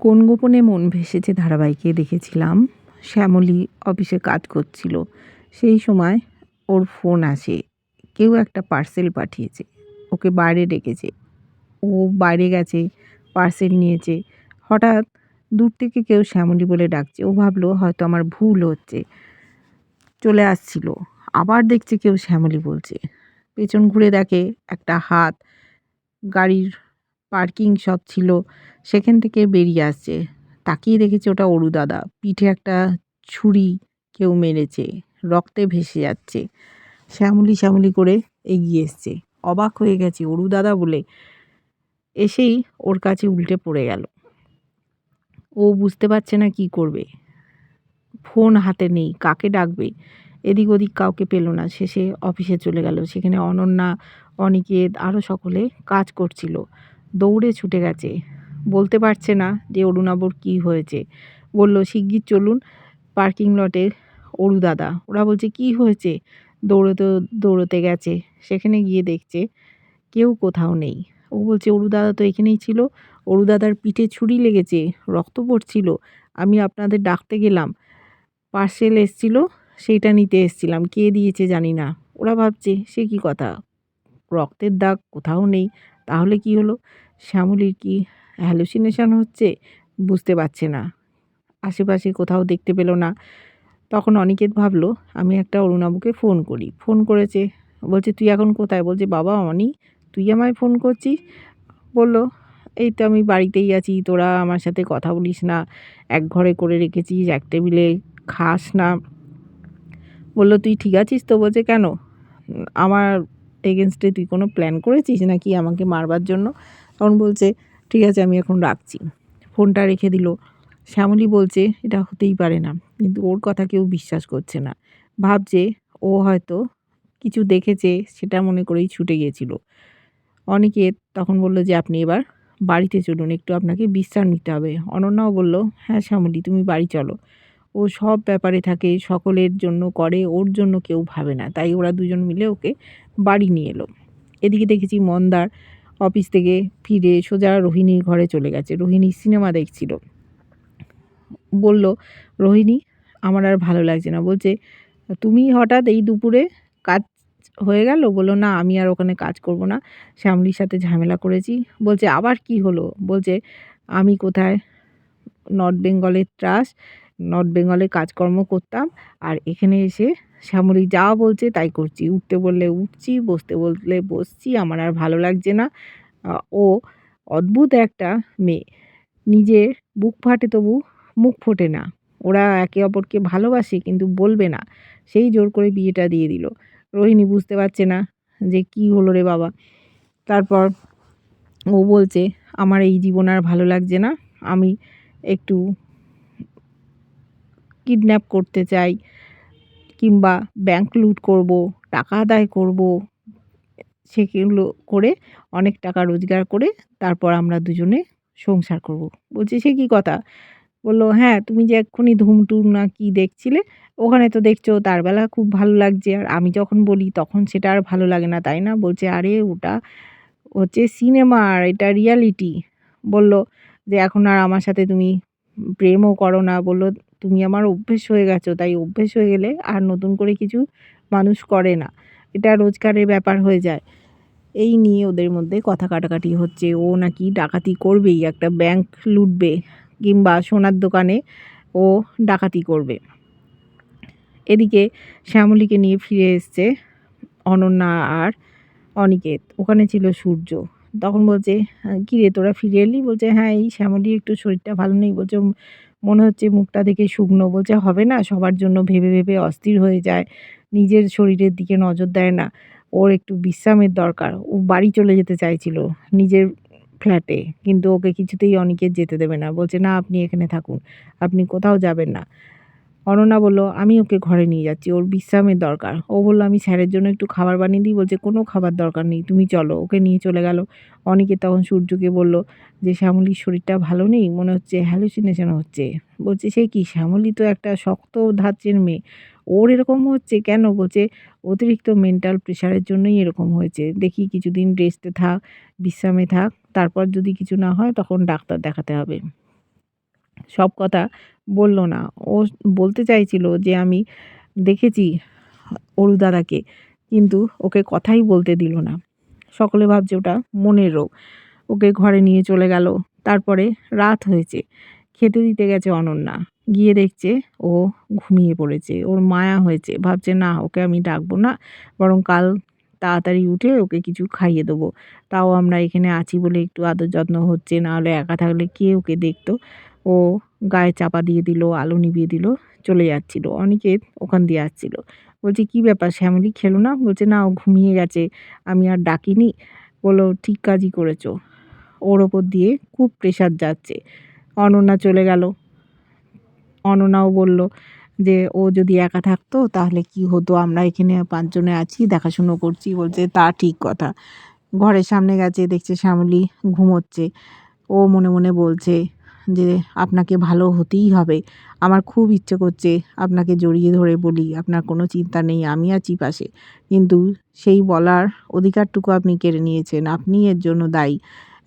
কোন গোপনে মন ভেসেছে ধারাবাহিকে দেখেছিলাম? শ্যামলী অফিসে কাজ করছিল। সেই সময় ওর ফোন আসে। কেউ একটা পার্সেল পাঠিয়েছে। ওকে বাইরে ডেকেছে। ও বাইরে গেছে, পার্সেল নিয়েছে। হঠাৎ দূর থেকে কেউ শ্যামলী বলে ডাকছে। ও ভাবলো, হয়তো আমার ভুল হচ্ছে। চলে আসছিল। আবার দেখছে কেউ শ্যামলী বলছে। পেছন ঘুরে দেখে একটা হাত গাড়ির পার্কিং সব ছিল, সেখান থেকে বেরিয়ে আসছে। তাকিয়ে দেখেছে ওটা অরু দাদা। পিঠে একটা ছুরি কেউ মেরেছে, রক্তে ভেসে যাচ্ছে। শ্যামলি শ্যামলি করে এগিয়ে এসছে। অবাক হয়ে গেছে অরু দাদা বলে। এসেই ওর কাছে উল্টে পড়ে গেল। ও বুঝতে পারছে না কি করবে। ফোন হাতে নেই, কাকে ডাকবে? এদিক ওদিক কাউকে পেল না। শেষে অফিসে চলে গেল। সেখানে অনন্যা, অনিকেত আরও সকলে কাজ করছিল। দৌড়ে ছুটে গেছে। বলতে পারছে না যে অরুণাবর কী হয়েছে। বলল, শিগগির চলুন পার্কিং লটে অরু দাদা। ওরা বলছে, কি হয়েছে? দৌড়োতে, দৌড়তে গেছে। সেখানে গিয়ে দেখছে কেউ কোথাও নেই। ও বলছে, অরু দাদা তো এখানেই ছিল। অরু দাদার পিঠে ছুরি লেগেছে, রক্ত পড়ছিল। আমি আপনাদের ডাকতে গেলাম। পার্সেল এসছিল, সেইটা নিতে এসছিলাম। কে দিয়েছে জানি না। ওরা ভাবছে, সে কি কথা? রক্তের দাগ কোথাও নেই। তাহলে কি হলো? শ্যামলির কি হ্যালুসিনেশন হচ্ছে? বুঝতে পারছে না। আশেপাশে কোথাও দেখতে পেল না। তখন অনিকেত ভাবলো, আমি একটা অরুণাবুকে ফোন করি। ফোন করেছে, বলছে, তুই এখন কোথায়? বলছে, বাবা অনি তুই আমায় ফোন করছিস? বলল, এই তো আমি বাড়িতেই আছি, তোরা আমার সাথে কথা বলিস না, এক ঘরে করে রেখেছিস, এক টেবিলে খাস না। বলল, তুই ঠিক আছিস তো? বলছে, কেন? আমার এগেনস্টে তুই কোনো প্ল্যান করেছিস নাকি আমাকে মারবার জন্য? তখন বলছে, ঠিক আছে, আমি এখন রাখছি। ফোনটা রেখে দিল। শ্যামলী বলছে, এটা হতেই পারে না। কিন্তু ওর কথা কেউ বিশ্বাস করছে না। ভাবছে, ও হয়তো কিছু দেখেছে, সেটা মনে করেই ছুটে গিয়েছিল। অনেকে তখন বলল, যে আপনি এবার বাড়িতে চলুন, একটু আপনাকে বিশ্রাম নিতে হবে। অনন্যাও বলল হ্যাঁ শ্যামলী, তুমি বাড়ি চলো। ও সব ব্যাপারে থাকে, সকলের জন্য করে, ওর জন্য কেউ ভাবে না। তাই ওরা দুজন মিলে ওকে বাড়ি নিয়ে এলো। এদিকে দেখেছি মন্দার অফিস থেকে ফিরে সোজা রোহিণীর ঘরে চলে গেছে। রোহিণী সিনেমা দেখছিল। বলল, রোহিণী, আমার আর ভালো লাগছে না। বলছে, তুমি হঠাৎ এই দুপুরে কাজ হয়ে গেল? বলল, না, আমি আর ওখানে কাজ করব না। শ্যামলির সাথে ঝামেলা করেছি। বলছে, আবার কি হলো? বলছে, আমি কোথায়? নর্থ বেঙ্গলের ট্রাস্ট নর্থ বেঙ্গলে কাজকর্ম করতাম। আর এখানে এসে শ্যামলী যা বলছে তাই করছি। উঠতে বললে উঠছি, বসতে বললে বসছি, আমার আর ভালো লাগছে না। ও অদ্ভুত একটা মেয়ে। নিজের বুক ফাটে তবু মুখ ফোটে না। ওরা একে অপরকে ভালোবাসে কিন্তু বলবে না। সেই জোর করে বিয়েটা দিয়ে দিল। রোহিণী বুঝতে পারছে না যে কি হলো রে বাবা। তারপর ও বলছে, আমার এই জীবন আর ভালো লাগছে না। আমি একটু কিডন্যাপ করতে চাই কিংবা ব্যাংক লুট করব, টাকা আদায় করব, সেগুলো করে অনেক টাকা রোজগার করে তারপর আমরা দুজনে সংসার করব। বলছি, সে কী কথা? বলল হ্যাঁ তুমি যে এক্ষুনি ধুমটুম না কি দেখছিলে, ওখানে তো দেখছ, তার বেলা খুব ভালো লাগছে। আর আমি যখন বলি, তখন সেটা আর ভালো লাগে না, তাই না? বলছে, আরে, ওটা হচ্ছে সিনেমা আর এটা রিয়ালিটি বলল যে, এখন আর আমার সাথে তুমি প্রেমও করো না। বলল তুমি আমার অভ্যেস হয়ে গেছো, তাই অভ্যেস হয়ে গেলে আর নতুন করে কিছু মানুষ করে না। এটা রোজগারের ব্যাপার হয়ে যায়। এই নিয়ে ওদের মধ্যে কথা কাটাকাটি হচ্ছে। ও নাকি ডাকাতি করবেই, একটা ব্যাংক লুটবে কিংবা সোনার দোকানে ও ডাকাতি করবে। এদিকে শ্যামলীকে নিয়ে ফিরে এসছে অনন্যা আর অনিকেত। ওখানে ছিল সূর্য। তখন বলছে কিরে, তোরা ফিরে এলি? বলছে হ্যাঁ এই শ্যামলী একটু শরীরটা ভালো নেই। বলছে মনে হচ্ছে মুখটা দেখে শুকনো বলছে, হবে না, সবার জন্য ভেবে ভেবে অস্থির হয়ে যায়। নিজের শরীরের দিকে নজর দেয় না। ওর একটু বিশ্রামের দরকার। ও বাড়ি চলে যেতে চাইছিল নিজের ফ্ল্যাটে, কিন্তু ওকে কিছুতেই অনেকের যেতে দেবে না। বলছে, না, আপনি এখানে থাকুন। আপনি কোথাও যাবেন না। অনন্যা বলল, আমি ওকে ঘরে নিয়ে যাচ্ছি, ওর বিশ্রামের দরকার। ও বলল, আমি স্যারের জন্য একটু খাবার বানিয়ে দিই বলছে কোনো খাবার দরকার নেই, তুমি চলো। ওকে নিয়ে চলে গেল। অনেকে তখন সূর্যকে বলল যে, শ্যামলির শরীরটা ভালো নেই? মনে হচ্ছে হ্যালুসিনেশন হচ্ছে। বলছে, সে কি? শ্যামলি তো একটা শক্ত ধাঁচের মেয়ে। ওর এরকম হচ্ছে কেন? বলছে, অতিরিক্ত মেন্টাল প্রেশারের জন্যই এরকম হয়েছে। দেখি কিছুদিন রেস্টে থাক, বিশ্রামে থাক, তারপর যদি কিছু না হয় তখন ডাক্তার দেখাতে হবে। সব কথা বলল না। ও বলতে চাইছিল যে, আমি দেখেছি অরু দাদাকে, কিন্তু ওকে কথাই বলতে দিল না। সকলে ভাবছে ওটা মনের রোগ। ওকে ঘরে নিয়ে চলে গেল। তারপরে রাত হয়েছে। খেতে দিতে গেছে অনন্যা। গিয়ে দেখছে ও ঘুমিয়ে পড়েছে। ওর মায়া হয়েছে। ভাবছে, না, ওকে আমি ডাকবো না। বরং কাল তাড়াতাড়ি উঠে ওকে কিছু খাইয়ে দেবো। তাও আমরা এখানে আছি বলে একটু আদর যত্ন হচ্ছে। নাহলে একা থাকলে কে ওকে দেখতো? ও গায়ে চাপা দিয়ে দিল, আলো নিভিয়ে দিল, চলে যাচ্ছিল। অনিকেত ওখান দিয়ে আসছিল। বলছে, কি ব্যাপার শ্যামলি, খেলো না? বলছে, না, ও ঘুমিয়ে গেছে, আমি আর ডাকিনি। বলল, ঠিক কাজই করেছ। ওর ওপর দিয়ে খুব প্রেশার যাচ্ছে। অনন্যা চলে গেল। অনন্যাও বলল যে, ও যদি একা থাকতো, তাহলে কি হতো? আমরা এখানে পাঁচজনে আছি, দেখাশুনো করছি। বলছে, তা ঠিক কথা। ঘরের সামনে গেছে, দেখছে শ্যামলি ঘুমোচ্ছে। ও মনে মনে বলছে যে আপনাকে ভালো হতেই হবে। আমার খুব ইচ্ছে করছে আপনাকে জড়িয়ে ধরে বলি, আপনার কোনো চিন্তা নেই, আমি আছি পাশে। কিন্তু সেই বলার অধিকারটুকু আপনি কেড়ে নিয়েছেন, আপনি এর জন্য দায়ী।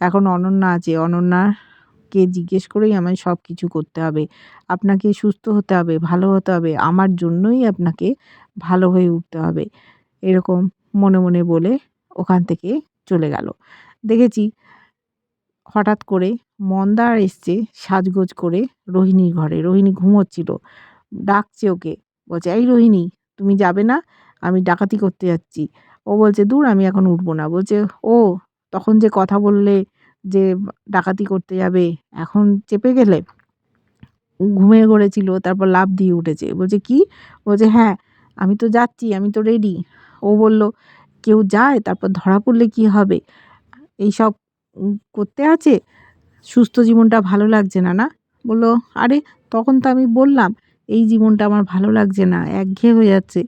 এখন অনন্যা আছে, অনন্যাকে জিজ্ঞেস করেই আমায় সব কিছু করতে হবে। আপনাকে সুস্থ হতে হবে, ভালো হতে হবে, আমার জন্যই আপনাকে ভালো হয়ে উঠতে হবে। এরকম মনে মনে বলে ওখান থেকে চলে গেল। দেখেছি, হঠাৎ করে মন্দার এসছে সাজগোজ করে রোহিণীর ঘরে। রোহিণী ঘুমোচ্ছিল। ডাকছে ওকে। বলছে, এই রোহিণী, তুমি যাবে না? আমি ডাকাতি করতে যাচ্ছি। ও বলছে, দূর, আমি এখন উঠবো না। বলছে, ও, তখন যে কথা বললে যে ডাকাতি করতে যাবে, এখন চেপে গেলে? ঘুমিয়ে পড়েছিল, তারপর লাফ দিয়ে উঠেছে। বলছে, কি? বলছে হ্যাঁ আমি তো যাচ্ছি, আমি তো রেডি ও বলল, কেউ যায়? তারপর ধরা পড়লে কি হবে? এইসব করতে আছে? সুস্থ জীবনটা ভালো লাগছে না না? বলল, আরে, তখন তো আমি বললাম, এই জীবনটা আমার ভালো লাগছে না, একঘেয়ে হয়ে যাচ্ছে।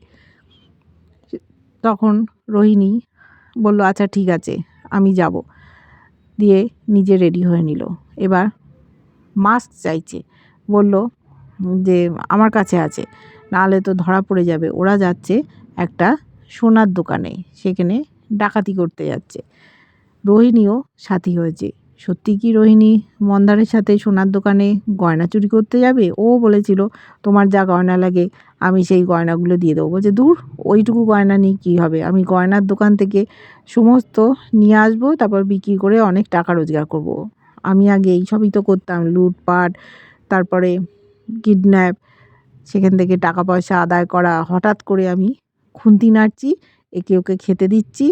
তখন রোহিণী বলল আচ্ছা ঠিক আছে, আমি যাব। দিয়ে নিজে রেডি হয়ে নিল। এবার মাস্ক চাইছে। বলল যে, আমার কাছে আছে, নাহলে তো ধরা পড়ে যাবে। ওরা যাচ্ছে একটা সোনার দোকানে, সেখানে ডাকাতি করতে যাচ্ছে। রোহিণীও সাথী হয়েছে। সত্যি কি রোহিণী, মন্দারের সাথে সোনার দোকানে গয়না চুরি করতে যাবে? ও বলেছিল, তোমার যা গয়না লাগে, আমি সেই গয়নাগুলো দিয়ে দেবো। বলছে, দূর, ওইটুকু গয়না নিয়ে কী হবে? আমি গয়নার দোকান থেকে সমস্ত নিয়ে আসব, তারপর বিক্রি করে অনেক টাকা রোজগার করব। আমি আগে এই সবই তো করতাম, লুটপাট, তারপরে কিডন্যাপ, সেখান থেকে টাকা পয়সা আদায় করা। হঠাৎ করে আমি খুন্তি নাড়ছি, একে ওকে খেতে দিচ্ছি,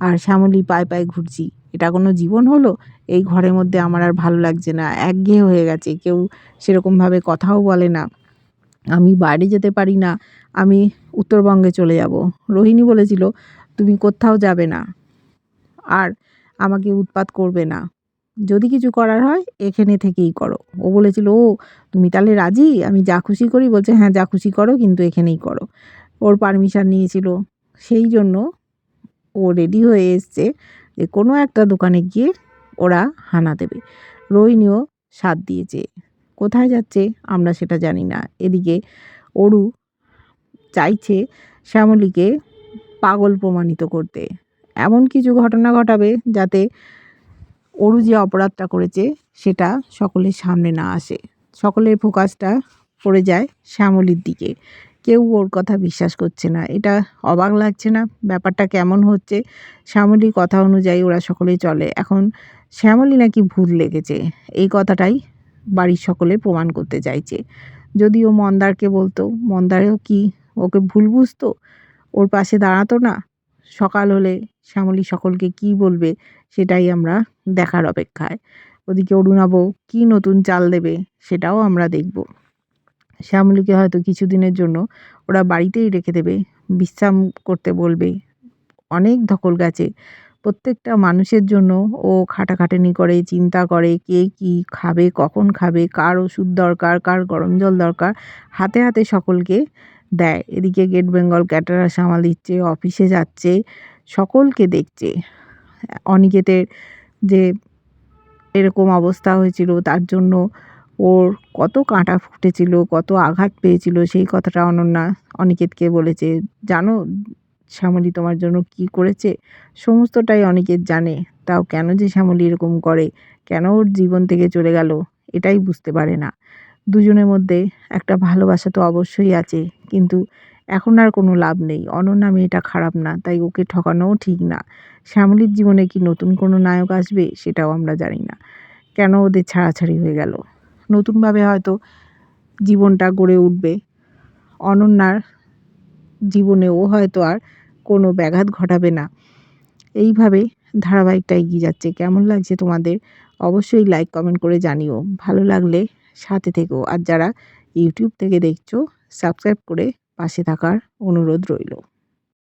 আর শ্যামলি পায়ে পায়ে ঘুরছি। এটা কোনো জীবন হলো? এই ঘরের মধ্যে আমার আর ভালো লাগছে না, একঘেয়ে হয়ে গেছে, কেউ সেরকমভাবে কথাও বলে না। আমি বাইরে যেতে পারি না, আমি উত্তরবঙ্গে চলে যাব। রোহিণী বলেছিল, তুমি কোথাও যাবে না আর আমাকে উৎপাত করবে না। যদি কিছু করার হয়, এখানে থেকেই করো। ও বলেছিল, ও, তুমি তাহলে রাজি? আমি যা খুশি করি। বলছে হ্যাঁ যা খুশি করো, কিন্তু এখানেই করো। ওর পারমিশন নিয়েছিল। সেই জন্য ও রেডি হয়ে এসছে। যে কোনো একটা দোকানে গিয়ে ওরা হানা দেবে। রোহিণীও সাথ দিয়েছে। কোথায় যাচ্ছে আমরা সেটা জানি না। এদিকে অরু চাইছে শ্যামলীকে পাগল প্রমাণিত করতে। এমন কিছু ঘটনা ঘটাবে যাতে অরু যে অপরাধটা করেছে সেটা সকলের সামনে না আসে। সকলের ফোকাসটা পড়ে যায় শ্যামলীর দিকে। কেউ ওর কথা বিশ্বাস করছে না। এটা অবাক লাগছে না? ব্যাপারটা কেমন হচ্ছে? শ্যামলীর কথা অনুযায়ী ওরা সকলেই চলে। এখন শ্যামলী নাকি ভুল লেগেছে। এই কথাটাই বাড়ির সকলে প্রমাণ করতে চাইছে। যদিও মন্দারকে বলতো, মন্দারেও কি ওকে ভুল বুঝতো? ওর পাশে দাঁড়াতো না? সকাল হলে শ্যামলী সকলকে কি বলবে সেটাই আমরা দেখার অপেক্ষায়। ওদিকে অরুণাবু কি নতুন চাল দেবে সেটাও আমরা দেখব। শ্যামলীকে হয়তো কিছুদিনের জন্য ওরা বাড়িতেই রেখে দেবে, বিশ্রাম করতে বলবে, অনেক ধকল গেছে। প্রত্যেকটা মানুষের জন্য ও খাটাখাটনি করে, চিন্তা করে কে কী খাবে, কখন খাবে, কার ওষুধ দরকার, কার গরম জল দরকার, হাতে হাতে সকলকে দেয়। এদিকে গেট বেঙ্গল ক্যাটারা সামাল দিচ্ছে, অফিসে যাচ্ছে, সকলকে দেখছে। অনিকেতের যে এরকম অবস্থা হয়েছিল, তার জন্য ওর কত কাঁটা ফুটেছিল, কত আঘাত পেয়েছিল, সেই কথাটা অনন্যা অনিকেতকে বলেছে। জানো, শ্যামলী তোমার জন্য কি করেছে? সমস্তটাই অনিকেত জানে। তাও কেন যে শ্যামলী এরকম করে? কেন ওর জীবন থেকে চলে গেল? এটাই বুঝতে পারে না। দুজনের মধ্যে একটা ভালোবাসা তো অবশ্যই আছে, কিন্তু এখন আর কোনো লাভ নেই। অনন্যা মেয়েটা খারাপ না, তাই ওকে ঠকানোও ঠিক না। শ্যামলীর জীবনে কি নতুন কোনো নায়ক আসবে, সেটাও আমরা জানি না। কেন ওদের ছাড়াছাড়ি হয়ে গেল? নতুনভাবে হয়তো জীবনটা গড়ে উঠবে। অনন্যার জীবনেও হয়তো আর কোনো ব্যাঘাত ঘটাবে না। এইভাবে ধারাবাহিকটা এগিয়ে যাচ্ছে। কেমন লাগছে তোমাদের? অবশ্যই লাইক কমেন্ট করে জানিও। ভালো লাগলে সাথে থেকো। আর যারা ইউটিউব থেকে দেখছ সাবস্ক্রাইব করে পাশে থাকার অনুরোধ রইল।